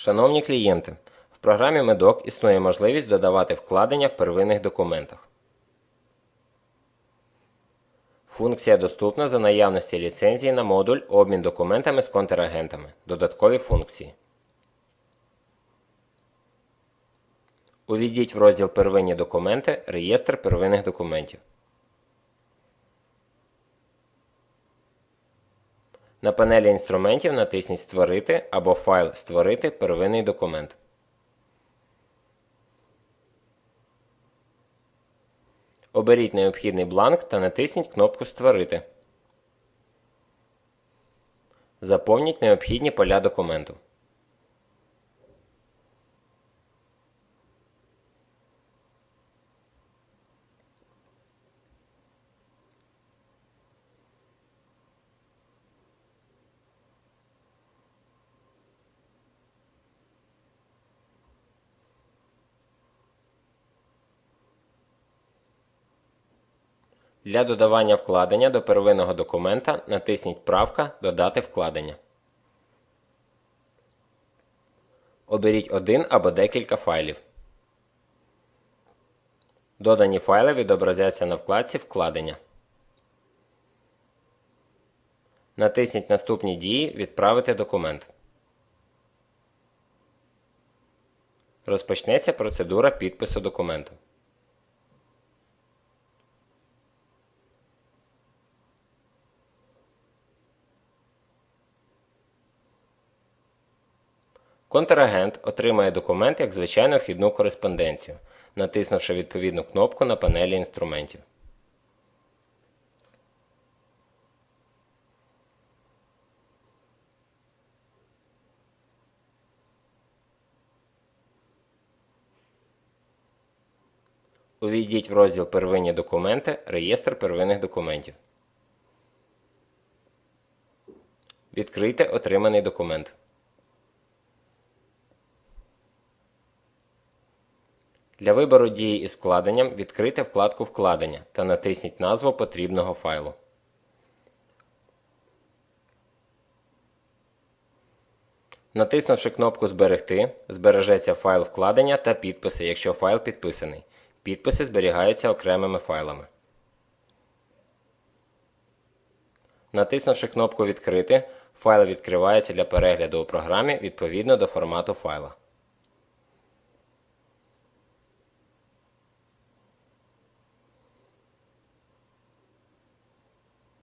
Шановні клієнти, в програмі Медок існує можливість додавати вкладення в первинних документах. Функція доступна за наявності ліцензії на модуль Обмін документами з контрагентами. Додаткові функції. Увійдіть в розділ Первинні документи Реєстр первинних документів. На панелі інструментів натисніть Створити або файл Створити первинний документ. Оберіть необхідний бланк та натисніть кнопку Створити. Заповніть необхідні поля документу. Для додавання вкладення до первинного документа натисніть Правка Додати вкладення. Оберіть один або декілька файлів. Додані файли відобразяться на вкладці Вкладення. Натисніть Наступні дії Відправити документ. Розпочнеться процедура підпису документу. Контрагент отримає документ як звичайну вхідну кореспонденцію, натиснувши відповідну кнопку на панелі інструментів. Увійдіть в розділ Первинні документи Реєстр первинних документів. Відкрийте отриманий документ. Для вибору дії із вкладенням відкрийте вкладку Вкладення та натисніть назву потрібного файлу. Натиснувши кнопку Зберегти, збережеться файл вкладення та підписи, якщо файл підписаний. Підписи зберігаються окремими файлами. Натиснувши кнопку Відкрити, файл відкривається для перегляду у програмі відповідно до формату файла.